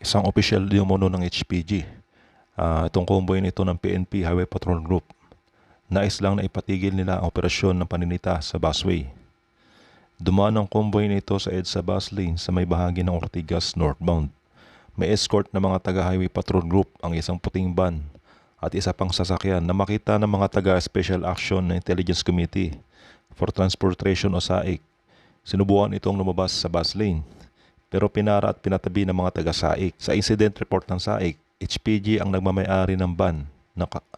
isang opisyal di umano ng HPG. Ah, itong convoy nito ng PNP Highway Patrol Group. Nais lang na ipatigil nila ang operasyon ng paninita sa busway. Dumaan ang convoy nito sa EDSA bus lane sa may bahagi ng Ortigas northbound. May escort na mga taga-highway patrol group ang isang puting van at isa pang sasakyan na makita ng mga taga-Special Action ng Intelligence Committee for Transportation o SAIC. Sinubukan itong lumabas sa bus lane pero pinara at pinatabi ng mga taga-SAIC. Sa incident report ng SAIC, HPG ang nagmamayari ng van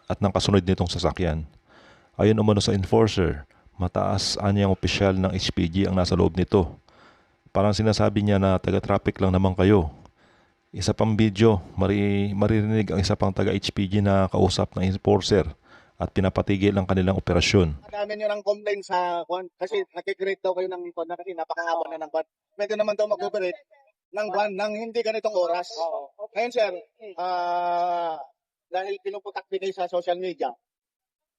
at ng kasunod nitong sasakyan. Ayon umano sa enforcer, mataas anyang opisyal ng HPG ang nasa loob nito. Parang sinasabi niya na taga-traffic lang naman kayo. Isa pang video, mari, maririnig ang isa pang taga-HPG na kausap ng enforcer at pinapatigil ang kanilang operasyon. Dami nyo ng complaint sa kwan kasi nakikreate daw kayo ng kwan na kasi napakahaba na ng kwan. Pwede naman daw mag-operate ng kwan ng hindi ganitong oras. Ngayon sir, ah dahil pinuputak din kayo sa social media,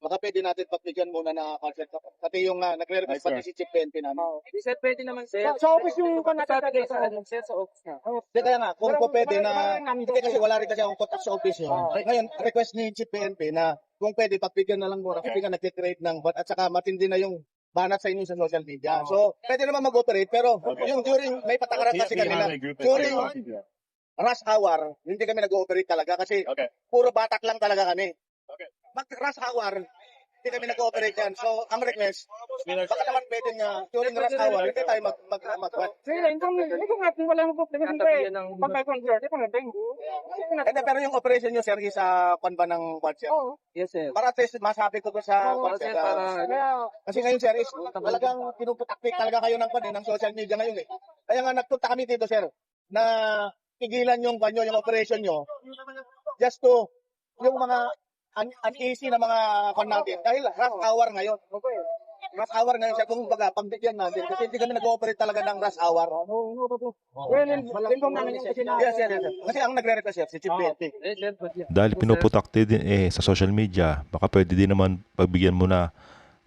baka pwede natin pagbigyan muna na concert. Pati yung uh, nagre-request pati si Chief PNP namin. Hindi sir, pwede naman sir. Sa office yung kayo sa ano, sir, sa office na. Hindi kaya nga, kung po pwede na, hindi kasi wala rin kasi akong contact sa office yun. Oo. Ngayon, request ni Chief PNP na kung pwede, pagbigyan na lang muna kasi nga nag-create ng bot at saka matindi na yung banat sa inyo sa social media. So, pwede naman mag-operate pero yung during, may patakaran kasi kanila. During rush hour, hindi kami nag-ooperate talaga kasi Okay. puro batak lang talaga kami. Okay. Mag rush hour, hindi kami nag-ooperate yan. So, ang request, baka naman pwede nga during rush hour, hindi tayo mag mag mag, Sige, kung kung nga kung wala mo po, kasi Tatabihan ng... pag may concert, ito na din. Hindi, pero yung operation nyo, sir, sa kwan ba ng kwan, sir? Oo. Yes sir. Para at least masabi ko sa kwan, Para sir, ah, Kasi ngayon, sir, is talagang pinuputaktik talaga kayo ng kwan, eh, ng social media ngayon, eh. Kaya nga, nagpunta kami dito, sir, na tigilan yung kwan nyo, yung operation nyo, just to, yung mga un- uneasy na mga kwan natin. Dahil rush hour ngayon. okay. Rush hour ngayon, sir, kung baga, pagbigyan natin. Kasi hindi kami nag-ooperate talaga ng rush hour. Oo, oo, oo. Well, inform namin yung kasi na. Yes, yes. Kasi ang nagre-request, sir, si Chief PNP. Eh, sir, pwede. Dahil pinuputakti din eh sa social media, baka pwede din naman pagbigyan mo na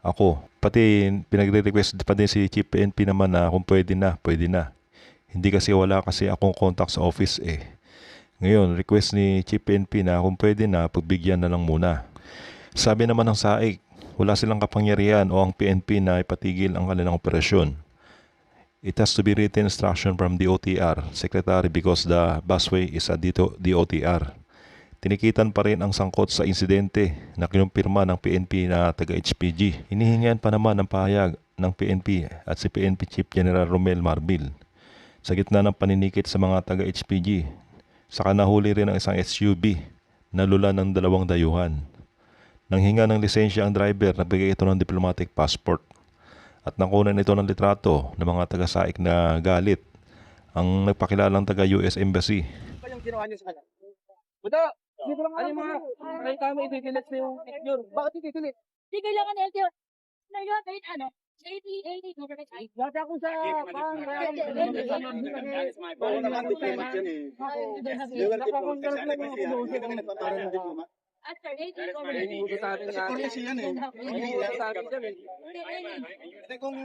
ako. Pati pinagre-request pa din si Chief PNP naman na kung pwede na, pwede na. Hindi kasi wala kasi akong contact sa office eh. Ngayon, request ni Chief PNP na kung pwede na, pagbigyan na lang muna. Sabi naman ng SAIC, wala silang kapangyarihan o ang PNP na ipatigil ang kanilang operasyon. It has to be written instruction from DOTR, Secretary, because the busway is a dito- DOTR. Tinikitan pa rin ang sangkot sa insidente na kinumpirma ng PNP na taga-HPG. Hinihingan pa naman ng pahayag ng PNP at si PNP Chief General Romel Marbil. Sa gitna ng paninikit sa mga taga-HPG, saka nahuli rin ang isang SUV na lula ng dalawang dayuhan. Nang hinga ng lisensya ang driver, nabigay ito ng diplomatic passport at nakunan ito ng litrato ng mga taga-saik na galit ang nagpakilalang taga-US Embassy Ano yung ginawa niyo sa kanya? Buda! Dito lang Ano yung mga... Ay, kami itikilit sa yung picture. Bakit itikilit? Di kailangan LTO. Na yun, kahit ano. 80, 80, government ID. Dati ako sa pang Oo naman, diplomat yan eh. They were diplomat. Kasi ano kasi yan, hindi kami nagpapara ng diplomat. After 80, government Hindi sa atin Kasi nga. courtesy yan eh. Hindi yan eh. Kung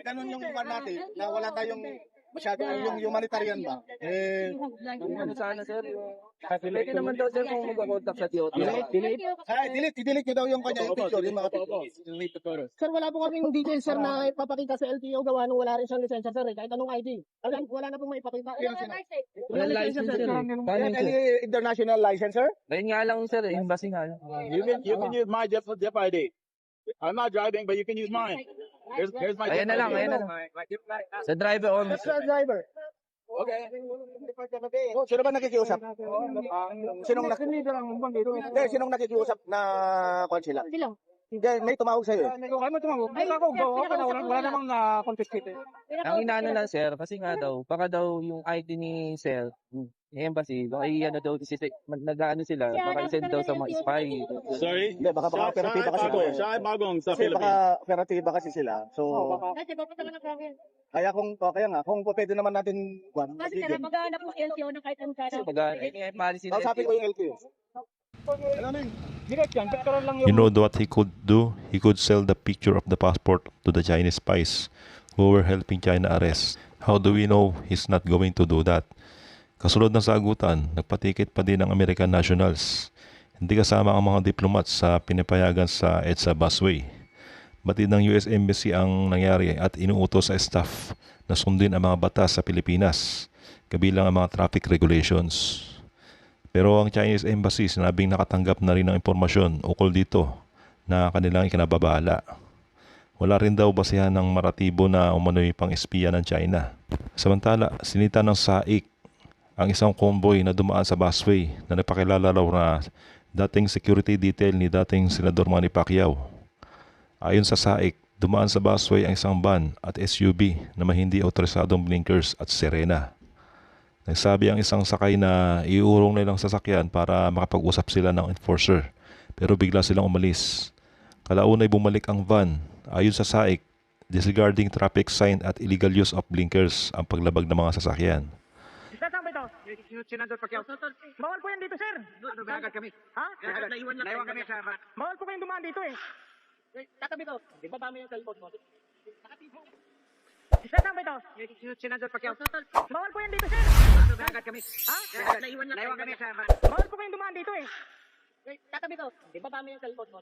ganun yung pan natin, na wala tayong masyado yung humanitarian ba, eh, Ano sana sir? Pwede naman daw sir kung mag-contact sa DOT. ay, delete, delete nyo daw yung kanya yung picture, yung mga picture. Sir, wala po kaming details, sir, na ipapakita sa LTO gawa nung wala rin siyang lisensya, sir, eh, kahit anong ID. Wala, wala na pong maipakita. Walang license sir. Yan, yun, any sir? international licenser? Ayun nga lang sir, eh, embassy nga lang. You can you can use my Jeff Jeff ID. I'm not driving, but you can use mine. Here's here's my. Ayan na lang, ayan na lang. Sa driver on. Yes, sir, driver. Okay. Oh, sino ba nakikiusap? Sinong nak Hindi lang, bang dito. Hindi, sinong nakikiusap na kwan sila? Sila. Hindi, may tumawag sa'yo. eh. Kung kayo mo tumawag, ay, ako, go, okay na, wala, wala namang na confiscate eh. Ang inaano lang sir, kasi nga daw, baka daw yung ID ni sir, embassy, baka i-ano daw, si, nag-ano sila, baka i-send daw sa mga spy. Sorry. Hindi, baka baka operatiba kasi to eh. Siya ay bagong sa Kasi Philippines. baka operatiba kasi sila. So, Kasi papunta ka na province. kaya kung to, kaya nga, kung pwede naman natin, kwan, Kasi kaya maghanap ng LTO ng kahit anong Kasi kano. baga, eh, policy na Kausapin ko yung LTO. You know what he could do? He could sell the picture of the passport to the Chinese spies who were helping China arrest. How do we know he's not going to do that? Kasunod ng sagutan, nagpatikit pa din ang American nationals. Hindi kasama ang mga diplomat sa pinapayagan sa EDSA busway. Batid ng US Embassy ang nangyari at inuutos sa staff na sundin ang mga batas sa Pilipinas, kabilang ang mga traffic regulations. Pero ang Chinese Embassy sinabing nakatanggap na rin ng impormasyon ukol dito na kanilang ikinababala. Wala rin daw basihan ng maratibo na umano'y pang espiya ng China. Samantala, sinita ng SAIC ang isang convoy na dumaan sa busway na nagpakilala raw na dating security detail ni dating Senador Manny Pacquiao. Ayon sa SAIC, dumaan sa busway ang isang van at SUV na may hindi autorisadong blinkers at sirena. Nagsabi ang isang sakay na iurong nilang sasakyan para makapag-usap sila ng enforcer pero bigla silang umalis. Kalaunay bumalik ang van. Ayon sa SAIC, disregarding traffic sign at illegal use of blinkers ang paglabag ng mga sasakyan. Saan ba ito? Senador Pacquiao. Bawal po yan dito, sir. Ano ba agad kami? Ha? Naiwan lang Naiwan kami sa Bawal po kayong dumaan dito eh. Tatabi to. Di ba mo yung cellphone mo? Ba ito? Senador Pacquiao. Bawal po yan dito, sir. Ano ba agad kami? Ha? Naiwan lang Naiwan kami sa Bawal po kayong dumaan dito eh. Tatabi to. Di ba mo yung cellphone mo?